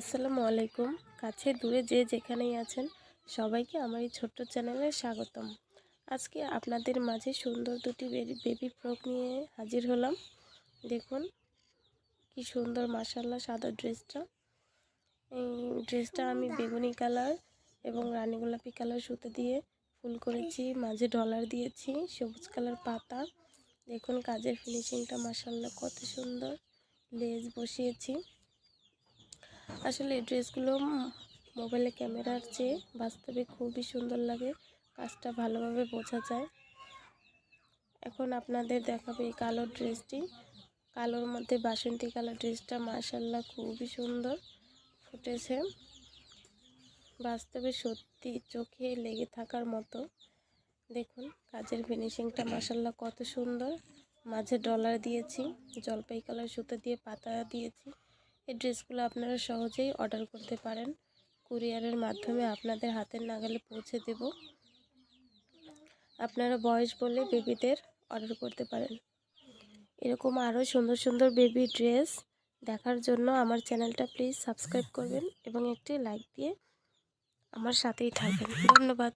আসসালামু আলাইকুম। কাছে দূরে যে যেখানেই আছেন, সবাইকে আমার এই ছোট্ট চ্যানেলে স্বাগতম। আজকে আপনাদের মাঝে সুন্দর দুটি বেবি ফ্রক নিয়ে হাজির হলাম। দেখুন, কি সুন্দর মাসাল্লাহ সাদা ড্রেসটা। এই ড্রেসটা আমি বেগুনি কালার এবং রানী গোলাপি কালার সুতো দিয়ে ফুল করেছি, মাঝে ডলার দিয়েছি, সবুজ কালার পাতা। দেখুন, কাজের ফিনিশিংটা মাসাল্লাহ কত সুন্দর লেজ বসিয়েছি। আসলে এই ড্রেসগুলো মোবাইলে ক্যামেরার চেয়ে বাস্তবে খুবই সুন্দর লাগে, কাজটা ভালোভাবে বোঝা যায়। এখন আপনাদের দেখাবে এই কালো ড্রেসটি। কালোর মধ্যে বাসন্তী কালার ড্রেসটা মার্শাল্লাহ খুবই সুন্দর ফুটেছে। বাস্তবে সত্যি চোখে লেগে থাকার মতো। দেখুন, কাজের ফিনিশিংটা মাসাল্লাহ কত সুন্দর। মাঝে ডলার দিয়েছি, জলপাই কালার সুতো দিয়ে পাতা দিয়েছি। এই ড্রেসগুলো আপনারা সহজেই অর্ডার করতে পারেন। কুরিয়ারের মাধ্যমে আপনাদের হাতের নাগালে পৌঁছে দেব। আপনারা বয়স বলে বেবিদের অর্ডার করতে পারেন। এরকম আরও সুন্দর সুন্দর বেবি ড্রেস দেখার জন্য আমার চ্যানেলটা প্লিজ সাবস্ক্রাইব করবেন এবং একটি লাইক দিয়ে আমার সাথেই থাকবেন। ধন্যবাদ।